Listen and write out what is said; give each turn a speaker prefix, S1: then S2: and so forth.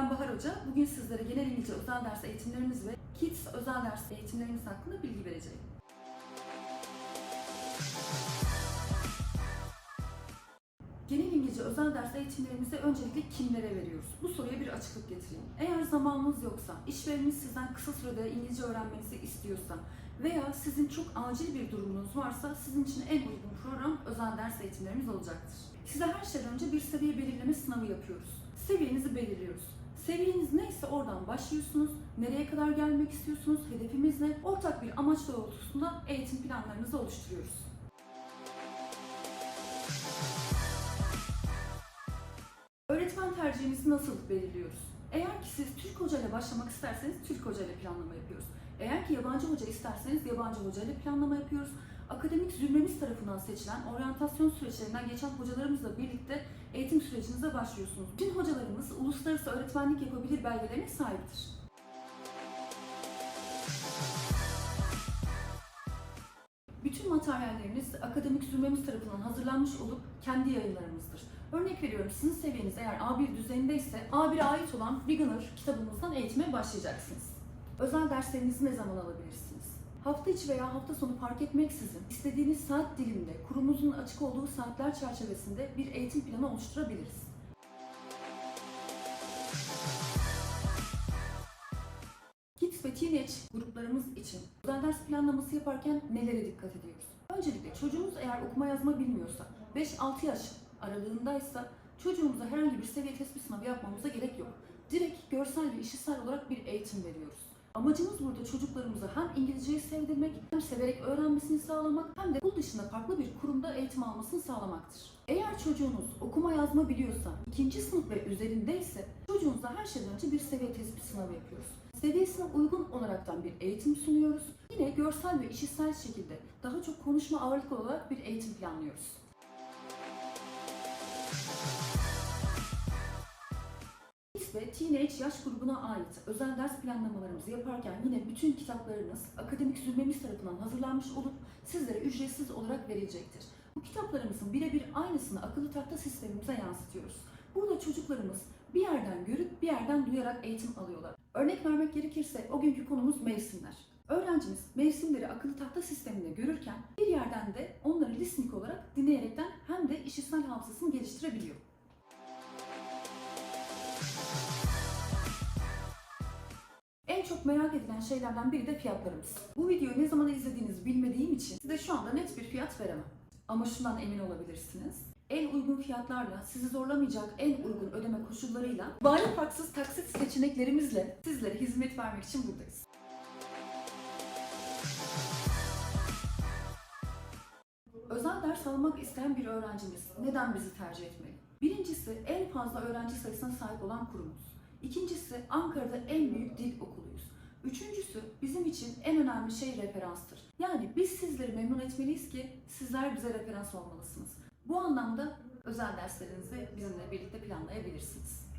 S1: Ben Bahar Hoca. Bugün sizlere genel İngilizce özel ders eğitimlerimiz ve Kids özel ders eğitimlerimiz hakkında bilgi vereceğim. Genel İngilizce özel ders eğitimlerimizi öncelikle kimlere veriyoruz? Bu soruya bir açıklık getireyim. Eğer zamanınız yoksa, işvereniniz sizden kısa sürede İngilizce öğrenmenizi istiyorsa veya sizin çok acil bir durumunuz varsa sizin için en uygun program özel ders eğitimlerimiz olacaktır. Size her şeyden önce bir seviye belirleme sınavı yapıyoruz. Seviyenizi belirliyoruz. Seviyeniz neyse oradan başlıyorsunuz. Nereye kadar gelmek istiyorsunuz? Hedefimiz ne? Ortak bir amaç doğrultusunda eğitim planlarınızı oluşturuyoruz. Öğretmen tercihinizi nasıl belirliyoruz? Eğer ki siz Türk hoca ile başlamak isterseniz Türk hoca ile planlama yapıyoruz. Eğer ki yabancı hoca isterseniz yabancı hoca ile planlama yapıyoruz. Akademik zümremiz tarafından seçilen oryantasyon süreçlerinden geçen hocalarımızla birlikte eğitim sürecinize başlıyorsunuz. Bütün hocalarımız uluslararası öğretmenlik yapabilir belgelerine sahiptir. Bütün materyalleriniz akademik zümremiz tarafından hazırlanmış olup kendi yayınlarımızdır. Örnek veriyorum sizin seviyeniz eğer A1 düzeyindeyse A1'e ait olan Beginner kitabımızdan eğitime başlayacaksınız. Özel derslerinizi ne zaman alabilirsiniz? Hafta içi veya hafta sonu fark etmeksizin istediğiniz saat diliminde kurumumuzun açık olduğu saatler çerçevesinde bir eğitim planı oluşturabiliriz. Kids ve Teenage gruplarımız için özel ders planlaması yaparken nelere dikkat ediyoruz? Öncelikle çocuğumuz eğer okuma yazma bilmiyorsa, 5-6 yaş aralığındaysa çocuğumuza herhangi bir seviye tespit sınavı yapmamıza gerek yok. Direkt görsel ve işitsel olarak bir eğitim veriyoruz. Amacımız burada çocuklarımıza hem İngilizceyi sevdirmek, hem severek öğrenmesini sağlamak, hem de okul dışında farklı bir kurumda eğitim almasını sağlamaktır. Eğer çocuğunuz okuma yazma biliyorsa, ikinci sınıf ve üzerindeyse çocuğunuza her şeyden önce bir seviye tespit sınavı yapıyoruz. Seviyesine uygun olaraktan bir eğitim sunuyoruz. Yine görsel ve işitsel şekilde daha çok konuşma ağırlıklı olarak bir eğitim planlıyoruz. Ve Teenage yaş grubuna ait özel ders planlamalarımızı yaparken yine bütün kitaplarınız akademik zümremiz tarafından hazırlanmış olup sizlere ücretsiz olarak verilecektir. Bu kitaplarımızın birebir aynısını akıllı tahta sistemimize yansıtıyoruz. Burada çocuklarımız bir yerden görüp bir yerden duyarak eğitim alıyorlar. Örnek vermek gerekirse o günkü konumuz mevsimler. Öğrencimiz mevsimleri akıllı tahta sisteminde görürken bir yerden de onları listening olarak dinleyerekten hem de işitsel hafızasını geliştirebiliyor. Çok merak edilen şeylerden biri de fiyatlarımız. Bu videoyu ne zaman izlediğinizi bilmediğim için size şu anda net bir fiyat veremem. Ama şundan emin olabilirsiniz. En uygun fiyatlarla, sizi zorlamayacak en uygun ödeme koşullarıyla, vali farksız taksit seçeneklerimizle sizlere hizmet vermek için buradayız. Özel ders almak isteyen bir öğrencimiz neden bizi tercih etmeli? Birincisi en fazla öğrenci sayısına sahip olan kurumuz. İkincisi Ankara'da en büyük dil okuluyuz. Üçüncüsü bizim için en önemli şey referanstır. Yani biz sizleri memnun etmeliyiz ki sizler bize referans olmalısınız. Bu anlamda özel derslerinizi bizimle birlikte planlayabilirsiniz.